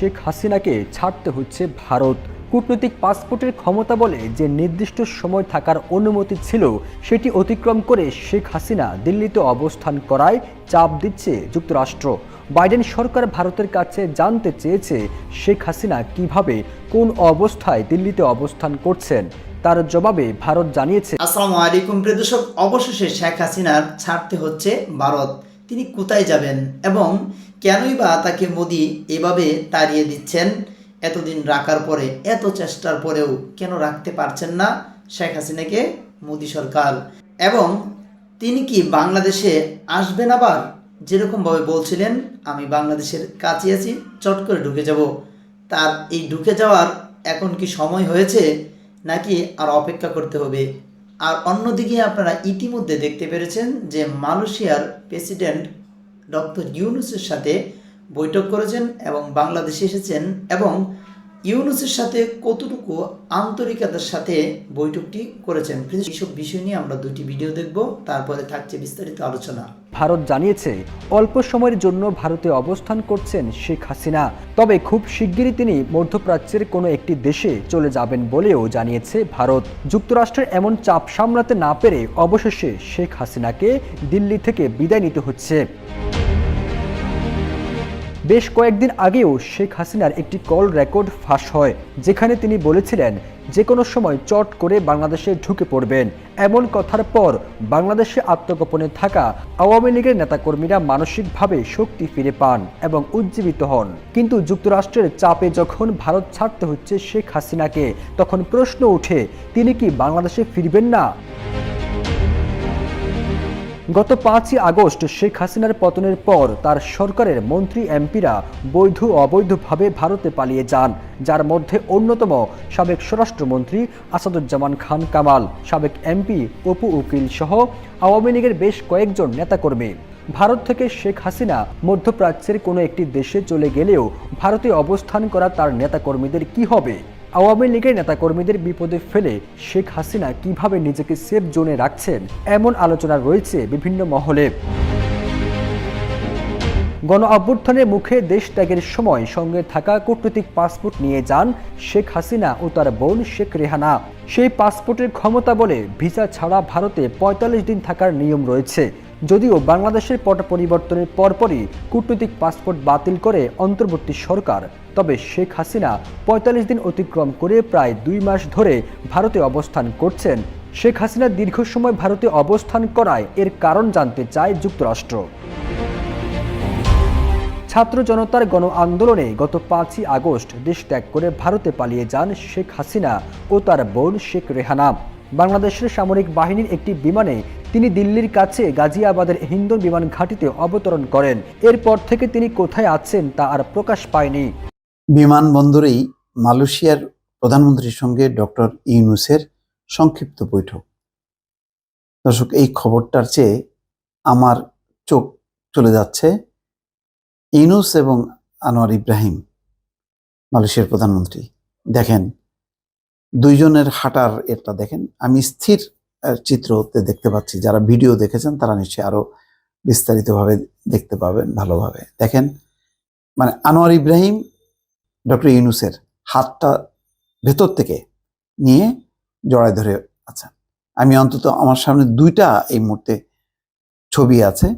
শেখ হাসিনাকে ছাড়তে হচ্ছে ভারত। কূটনৈতিক পাসপোর্টের ক্ষমতা বলে যে নির্দিষ্ট সময় থাকার অনুমতি ছিল, সেটি অতিক্রম করে শেখ হাসিনা দিল্লিতে অবস্থান করায় চাপ দিচ্ছে যুক্তরাষ্ট্র। বাইডেন সরকার ভারতের কাছে জানতে চেয়েছে শেখ হাসিনা কীভাবে, কোন অবস্থায় দিল্লিতে অবস্থান করছেন। তার জবাবে ভারত জানিয়েছে, আসসালামু আলাইকুম প্রিয় দর্শক, অবশেষে শেখ হাসিনার ছাড়তে হচ্ছে ভারত। তিনি কোথায় যাবেন এবং কেনই বা তাকে মোদি এভাবে তাড়িয়ে দিচ্ছেন? এতদিন রাখার পরে, এত চেষ্টার পরেও কেন রাখতে পারছেন না শেখ হাসিনাকে মোদি সরকার? এবং তিনি কি বাংলাদেশে আসবেন আবার? যেরকমভাবে বলছিলেন, আমি বাংলাদেশের কাছে আছি, চট করে ঢুকে যাব। তার এই ঢুকে যাওয়ার এখন কি সময় হয়েছে? নাকি আর অপেক্ষা করতে হবে? আর অন্যদিকে আপনারা ইতিমধ্যে দেখতে পেরেছেন যে মালয়েশিয়ার প্রেসিডেন্ট ডক্টর ইউনুসের সাথে বৈঠক করেছেন এবং বাংলাদেশে এসেছেন এবং ইউনুসের সাথে কতটুকু আন্তরিকতার সাথে বৈঠকটি করেছেন। এইসব বিষয় নিয়ে আমরা দুটি ভিডিও দেখব, তারপরে থাকছে বিস্তারিত আলোচনা। ভারত জানিয়েছে, অল্প সময়ের জন্য ভারতে অবস্থান করছেন শেখ হাসিনা। তবে খুব শিগগিরই তিনি মধ্যপ্রাচ্যের কোনো একটি দেশে চলে যাবেন বলেও জানিয়েছে ভারত। যুক্তরাষ্ট্রের এমন চাপ সামলাতে না পেরে অবশেষে শেখ হাসিনাকে দিল্লি থেকে বিদায় নিতে হচ্ছে। বেশ কয়েকদিন আগেও শেখ হাসিনার একটি কল রেকর্ড ফাঁস হয়, যেখানে তিনি বলেছিলেন যে কোনো সময় চট করে বাংলাদেশে ঢুকে পড়বেন। এমন কথার পর বাংলাদেশে আত্মগোপনে থাকা আওয়ামী লীগের নেতাকর্মীরা মানসিকভাবে শক্তি ফিরে পান এবং উজ্জীবিত হন। কিন্তু যুক্তরাষ্ট্রের চাপে যখন ভারত ছাড়তে হচ্ছে শেখ হাসিনাকে, তখন প্রশ্ন ওঠে, তিনি কি বাংলাদেশে ফিরবেন না? গত পাঁচই আগস্ট শেখ হাসিনার পতনের পর তার সরকারের মন্ত্রী এমপিরা বৈধ অবৈধভাবে ভারতে পালিয়ে যান, যার মধ্যে অন্যতম সাবেক স্বরাষ্ট্রমন্ত্রী আসাদুজ্জামান খান কামাল, সাবেক এমপি অপু উকিল সহ আওয়ামী লীগের বেশ কয়েকজন নেতাকর্মী। ভারত থেকে শেখ হাসিনা মধ্যপ্রাচ্যের কোনো একটি দেশে চলে গেলেও ভারতে অবস্থান করা তার নেতাকর্মীদের কি হবে? আওয়ামী লীগের নেতাকর্মীদের বিপদে ফেলে শেখ হাসিনা কীভাবে নিজেকে সেফ জোনে রাখছেন, এমন আলোচনা রয়েছে বিভিন্ন মহলে। গণ অভ্যুত্থানের মুখে দেশ ত্যাগের সময় সঙ্গে থাকা কূটনৈতিক পাসপোর্ট নিয়ে যান শেখ হাসিনা ও তার বোন শেখ রেহানা। সেই পাসপোর্টের ক্ষমতা বলে ভিসা ছাড়া ভারতে ৪৫ দিন থাকার নিয়ম রয়েছে। যদিও বাংলাদেশের পট পরিবর্তনের পরপরই কূটনৈতিক পাসপোর্ট বাতিল করে অন্তর্বর্তী সরকার, তবে শেখ হাসিনা ৪৫ দিন অতিক্রম করে প্রায় দুই মাস ধরে ভারতে অবস্থান করছেন। শেখ হাসিনা দীর্ঘ সময় ভারতে অবস্থান করায় এর কারণ জানতে চায় যুক্তরাষ্ট্র। ছাত্র জনতার গণ আন্দোলনে গত পাঁচই আগস্ট দেশ ত্যাগ করে ভারতে পালিয়ে যান শেখ হাসিনা ও তার বোন শেখ রেহানা। বাংলাদেশের সামরিক বাহিনীর একটি বিমানে তিনি দিল্লির কাছে গাজিয়াবাদের হিন্দন বিমান ঘাঁটিতে অবতরণ করেন। এরপর থেকে তিনি কোথায় আছেন তা আর প্রকাশ পায়নি। বিমানবন্দরেই মালয়েশিয়ার প্রধানমন্ত্রীর সঙ্গে ডক্টর ইউনুসের সংক্ষিপ্ত বৈঠক। দর্শক, এই খবরটার চেয়ে আমার চোখ চলে যাচ্ছে ইউনুস এবং আনোয়ার ইব্রাহিম, মালয়েশিয়ার প্রধানমন্ত্রী। দেখেন দুইজনের হাঁটার এটা দেখেন। আমি স্থির আহ, চিত্রতে দেখতে পাচ্ছি যারা ভিডিও দেখেছেন তারা নিশ্চয়ই আরও বিস্তারিতভাবে দেখতে পাবেন ভালোভাবে। দেখেন মানে আনোয়ার ইব্রাহিম ডক্টর ইউনুসের হাতটা ভেতর থেকে নিয়ে জড়ায় ধরে আচ্ছা আমি অন্তত আমার সামনে দুইটা এই মুহূর্তে ছবি আছে।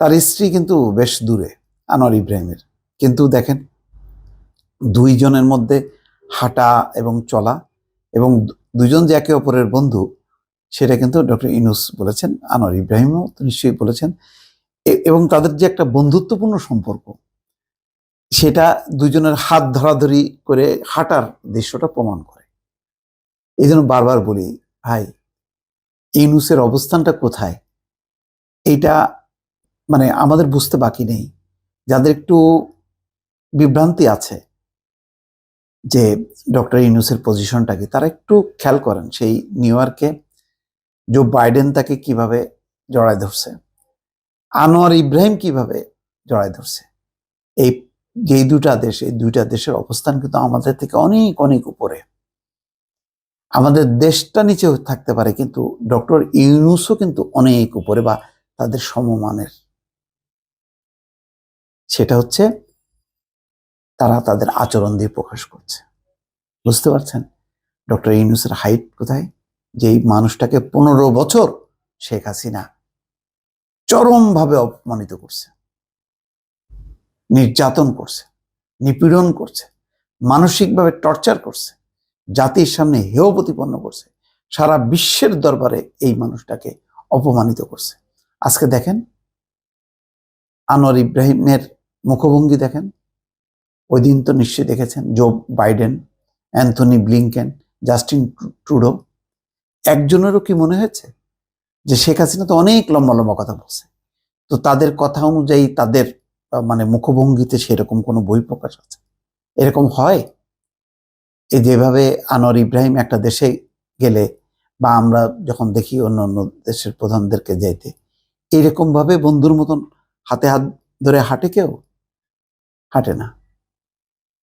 তার স্ত্রী কিন্তু বেশ দূরে আনোয়ার ইব্রাহিমের। কিন্তু দেখেন দুইজনের মধ্যে হাঁটা এবং চলা এবং দুজন যে একে অপরের বন্ধু, সেটা কিন্তু ডক্টর ইউনুস বলেছেন, আনোয়ার ইব্রাহিমও নিশ্চয়ই বলেছেন। এবং তাদের যে একটা বন্ধুত্বপূর্ণ সম্পর্ক, সেটা দুজনের হাত ধরাধরি করে হাঁটার দৃশ্যটা প্রমাণ করে। এই জন্য বারবার বলি, ভাই, ইউনুসের অবস্থানটা কোথায়? এটা মানে আমাদের বুঝতে বাকি নেই। যাদের একটু বিভ্রান্তি আছে যে ডক্টর ইউনুসের পজিশনটা কি তারা একটু খেয়াল করেন সেই নিউ ইয়র্কে জো বাইডেন তাকে কীভাবে জড়ায় ধরছে, আনোয়ার ইব্রাহিম কীভাবে জড়ায় ধরছে, এই যেই দুটা দেশ, এই দুইটা দেশের অবস্থান কিন্তু আমাদের থেকে অনেক অনেক উপরে। আমাদের দেশটা নিচে থাকতে পারে কিন্তু ডক্টর ইউনুসও কিন্তু অনেক উপরে বা তাদের সমমানের। সেটা হচ্ছে তারা তাদের আচরণ দিয়ে প্রকাশ করছে। বুঝতে পারছেন? ডক্টর ইউনুসের হাইট কোথায়? যে মানুষটাকে পনেরো বছর শেখ হাসিনা চরমভাবে অপমানিত করছে। নির্যাতন করছে, নিপীড়ন করছে, মানসিকভাবে টর্চার করছে, জাতির সামনে হেয় প্রতিপন্ন করছে, সারা বিশ্বের দরবারে এই মানুষটাকে অপমানিত করছে। আজকে দেখেন? আনোয়ার ইব্রাহিমের মুখভঙ্গি দেখেন? ওই দিন তো নিশ্চয়ই দেখেছেন Joe Biden Anthony Blinken Justin Tru- Trudeau একজনেরও কি মনে হয়েছে যে শেখ হাসিনা তো অনেক লম্বা লম্বা কথা বলছে? তো তাদের কথা অনুযায়ী তাদের মানে মুখভঙ্গিতে সেরকম কোনো বই প্রকাশ আছে? এরকম হয়? এই যেভাবে আনোয়ার ইব্রাহিম একটা দেশে গেলে বা আমরা যখন দেখি অন্য অন্য দেশের প্রধানদেরকে যাইতে এইরকম ভাবে বন্ধুর মতন হাতে হাত ধরে হাঁটে কেউ? হাঁটে না।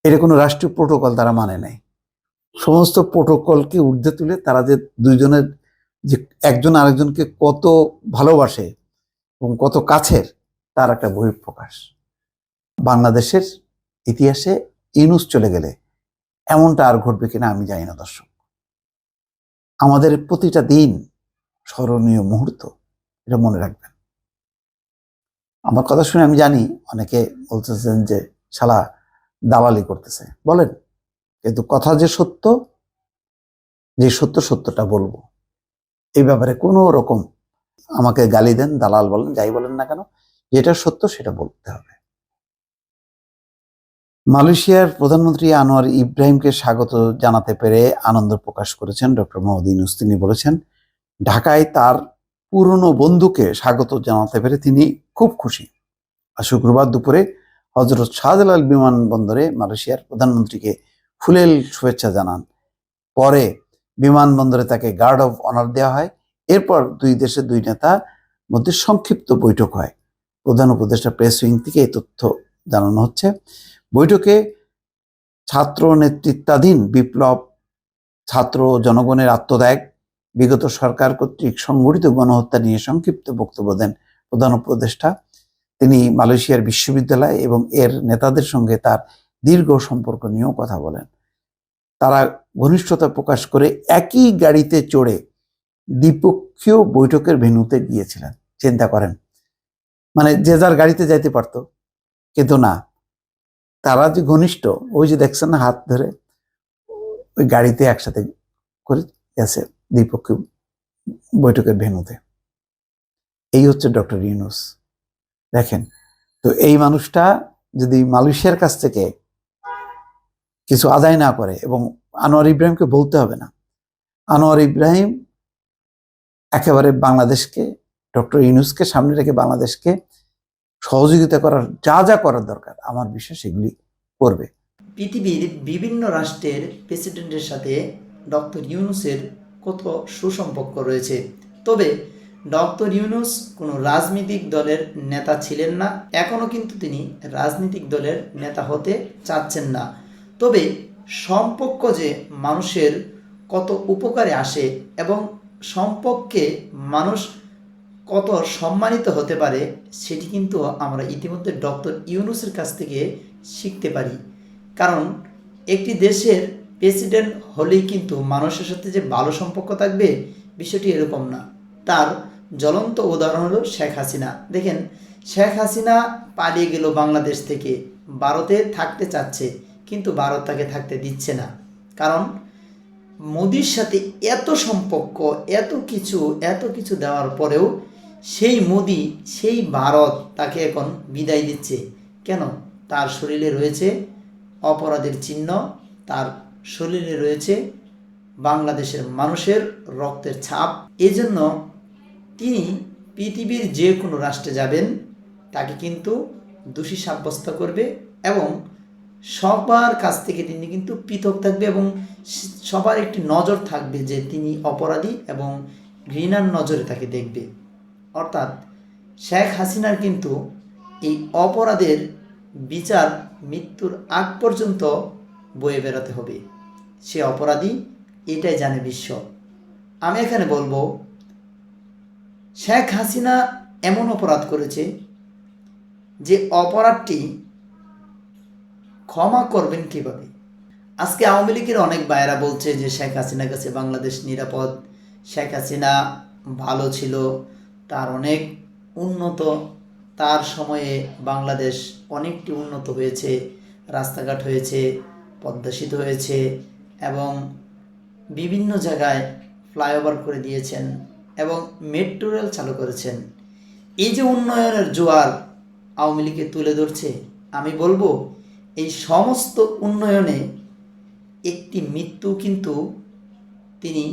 এটা কোনো রাষ্ট্রীয় প্রোটোকল তারা মানে নাই। সমস্ত প্রোটোকলকে ঊর্ধ্বে তুলে তারা যে দুইজনের যে একজন আরেকজনকে কত ভালোবাসে এবং কত কাছের, তার একটা বহিঃপ্রকাশ। বাংলাদেশের ইতিহাসে ইনুস চলে গেলে এমনটা আর ঘটবে কিনা আমি জানি না, দর্শক। আমাদের প্রতিটা দিন স্মরণীয় মুহূর্ত, এটা মনে রাখবেন। আমার কথা শুনে আমি জানি, অনেকে বলতেছেন যে, শালা দালালি করতেছে। বলেন, কিন্তু কথা যে সত্য যে সত্য সত্যটা বলব এই ব্যাপারে কোনো রকম আমাকে গালি দেন, দালাল বলেন, যাই বলেন না কেন, যেটা সত্য সেটা বলতে হবে। মালয়েশিয়ার প্রধানমন্ত্রী আনোয়ার ইব্রাহিমকে স্বাগত জানাতে পেরে আনন্দ প্রকাশ করেছেন ডক্টর মোহাম্মদ ইউনুস। তিনি বলেছেন, ঢাকায় তার পুরনো বন্ধুকে স্বাগত জানাতে পেরে তিনি খুব খুশি। আর শুক্রবার দুপুরে হজরত শাহজালাল বিমানবন্দরে মালয়েশিয়ার প্রধানমন্ত্রীকে ফুলেল শুভেচ্ছা জানান। পরে বিমানবন্দরে তাকে গার্ড অফ অনার দেওয়া হয়। এরপর দুই দেশের দুই নেতা মধ্যে সংক্ষিপ্ত বৈঠক হয়। প্রধান উপদেষ্টা প্রেস উইং থেকে এই তথ্য জানানো হচ্ছে। বৈঠকে ছাত্র নেতৃত্বাধীন বিপ্লব, ছাত্র জনগণের আত্মত্যাগ, বিগত সরকার কর্তৃক সংগঠিত গণহত্যা নিয়ে সংক্ষিপ্ত বক্তব্য দেন প্রধান উপদেষ্টা। তিনি মালয়েশিয়ার বিশ্ববিদ্যালয় এবং এর নেতাদের সঙ্গে তার দীর্ঘ সম্পর্ক নিয়েও কথা বলেন। তারা ঘনিষ্ঠতা প্রকাশ করে একই গাড়িতে চড়ে দ্বিপক্ষীয় বৈঠকের ভেন্যুতে গিয়েছিলেন। চিন্তা করেন মানে যে যার গাড়িতে যাইতে পারতো, কিন্তু না, তারা যে ঘনিষ্ঠ, ওই যে দেখছেন না হাত ধরে, ওই গাড়িতে একসাথে করে গেছে দ্বিপক্ষীয় বৈঠকের ভেন্যুতে। এই হচ্ছে ডক্টর ইউনুস। দেখেন, তো এই মানুষটা যদি মালয়েশিয়ার কাছ থেকে কিছু আদায় না করে, এবং আনোয়ার ইব্রাহিমকে বলতে হবে না, আনোয়ার ইব্রাহিম একেবারে বাংলাদেশকে, ডক্টর ইউনুসকে সামনে রেখে বাংলাদেশকে সহযোগিতা করার, যা যা করার দরকার, আমার বিশ্বাস এগুলি করবে। পৃথিবীর বিভিন্ন রাষ্ট্রের প্রেসিডেন্টের সাথে ডক্টর ইউনুসের কত সুসম্পর্ক রয়েছে। তবে ডক্টর ইউনুস কোনো রাজনৈতিক দলের নেতা ছিলেন না এখনও কিন্তু তিনি রাজনৈতিক দলের নেতা হতে চাচ্ছেন না। তবে সম্পর্ক যে মানুষের কত উপকারে আসে এবং সম্পর্কে মানুষ কত সম্মানিত হতে পারে, সেটি কিন্তু আমরা ইতিমধ্যে ডক্টর ইউনুসের কাছ থেকে শিখতে পারি। কারণ একটি দেশের প্রেসিডেন্ট হলেই কিন্তু মানুষের সাথে যে ভালো সম্পর্ক থাকবে, বিষয়টি এরকম না। তার জ্বলন্ত উদাহরণ হলো শেখ হাসিনা। দেখেন, শেখ হাসিনা পালিয়ে গেল বাংলাদেশ থেকে। ভারতে থাকতে চাচ্ছে, কিন্তু ভারত তাকে থাকতে দিচ্ছে না। কারণ, মোদির সাথে এত সম্পর্ক, এত কিছু এত কিছু দেওয়ার পরেও সেই মোদি, সেই ভারত তাকে এখন বিদায় দিচ্ছে। কেন? তার শরীরে রয়েছে অপরাধের চিহ্ন, তার শরীরে রয়েছে বাংলাদেশের মানুষের রক্তের ছাপ। এজন্য তিনি পৃথিবীর যে কোনো রাষ্ট্রে যাবেন, তাকে কিন্তু দোষী সাব্যস্ত করবে এবং সবার কাছ থেকে তিনি কিন্তু পৃথক থাকবে এবং সবার একটি নজর থাকবে যে তিনি অপরাধী এবং ঘৃণার নজরে তাকে দেখবে। অর্থাৎ শেখ হাসিনার কিন্তু এই অপরাধের বিচার মৃত্যুর আগ পর্যন্ত বয়ে বেরোতে হবে। সে অপরাধী, এটাই জানে বিশ্ব। আমি এখানে বলব শেখ হাসিনা এমন অপরাধ করেছে যে অপরাধটি ক্ষমা করবেন কীভাবে? আজকে আওয়ামী লীগের অনেক ভাইয়েরা বলছে যে শেখ হাসিনার কাছে বাংলাদেশ নিরাপদ। শেখ হাসিনা ভালো ছিল, তার অনেক উন্নত, তার সময়ে বাংলাদেশ অনেকটি উন্নত হয়েছে, রাস্তাঘাট হয়েছে, পদ্মাসিত হয়েছে এবং বিভিন্ন জায়গায় ফ্লাইওভার করে দিয়েছেন। এবং মেট্রো রেল চালু করেছেন। এই যে উন্নয়নের জোয়ার আওয়ামী লীগে তুলে ধরছে, আমি বলব, এই সমস্ত উন্নয়নে একটি মৃত্যু কিন্তু তিনি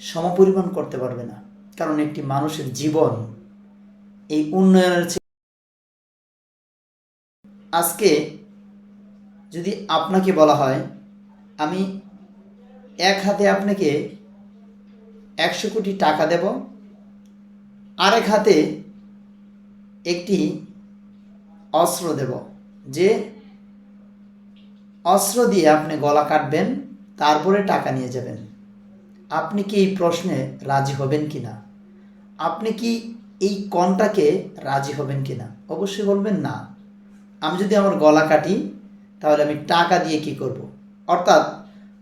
সমপরিমাণ করতে পারবে না। কারণ একটি মানুষের জীবন এই উন্নয়নের আজকে যদি আপনাকে বলা হয়, আমি এক হাতে আপনাকে একশো কোটি টাকা দেব। আরেক হাতে একটি অস্ত্র দেব, যে অস্ত্র দিয়ে আপনি গলা কাটবেন, তারপরে টাকা নিয়ে যাবেন। আপনি কি এই প্রশ্নে রাজি হবেন কি না আপনি কি এই কনটাকে রাজি হবেন কি না অবশ্যই বলবেন না। আমি যদি আমার গলা কাটি, তাহলে আমি টাকা দিয়ে কি করব। অর্থাৎ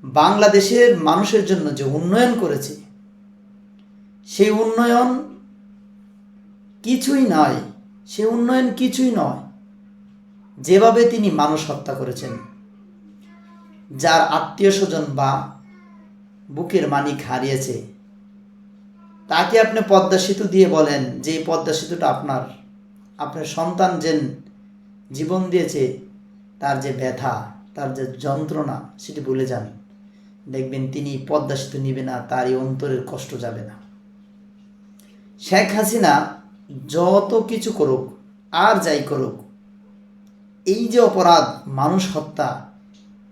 বাংলাদেশের মানুষের জন্য যে উন্নয়ন করেছে সেই উন্নয়ন কিছুই নয় সে উন্নয়ন কিছুই নয়। যেভাবে তিনি মানুষ হত্যা করেছেন, যার আত্মীয় স্বজন বা বুকের মানিক হারিয়েছে, তাকে আপনি পদ্মা সেতু দিয়ে বলেন যে এই পদ্মা সেতুটা আপনার আপনার সন্তান যেন জীবন দিয়েছে, তার যে ব্যথা, তার যে যন্ত্রণা, সেটি ভুলে যান। দেখবেন তিনি পদ্মা সেতু নিবে না তার এই অন্তরের কষ্ট যাবে না। শেখ হাসিনা যত কিছু করুক, আর যাই করুক, এই যে অপরাধ, মানুষ হত্যা,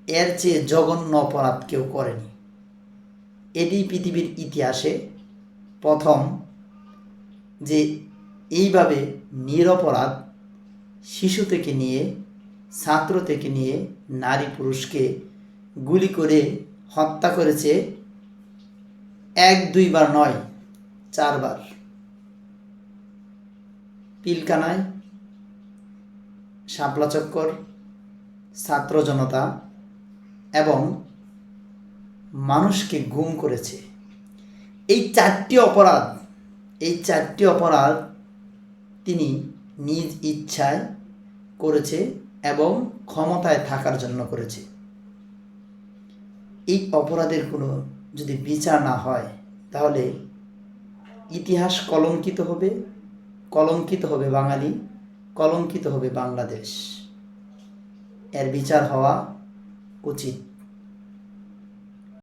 এর চেয়ে জঘন্য অপরাধ কেউ করেনি। এটি পৃথিবীর ইতিহাসে প্রথম যে এইভাবে নিরপরাধ শিশু থেকে নিয়ে ছাত্র থেকে নিয়ে নারী পুরুষকে গুলি করে হত্যা করেছে এক, দুইবার নয়, চারবার। পিলকানায়, শাপলা চক্কর, ছাত্র জনতা এবং মানুষকে গুম করেছে। এই চারটি অপরাধ, এই চারটি অপরাধ তিনি নিজ ইচ্ছায় করেছে এবং ক্ষমতায় থাকার জন্য করেছে। এই অপরাধের কোনো যদি বিচার না হয়, তাহলে ইতিহাস কলঙ্কিত হবে। কলঙ্কিত হবে বাঙালি কলঙ্কিত হবে বাংলাদেশ। এর বিচার হওয়া উচিত।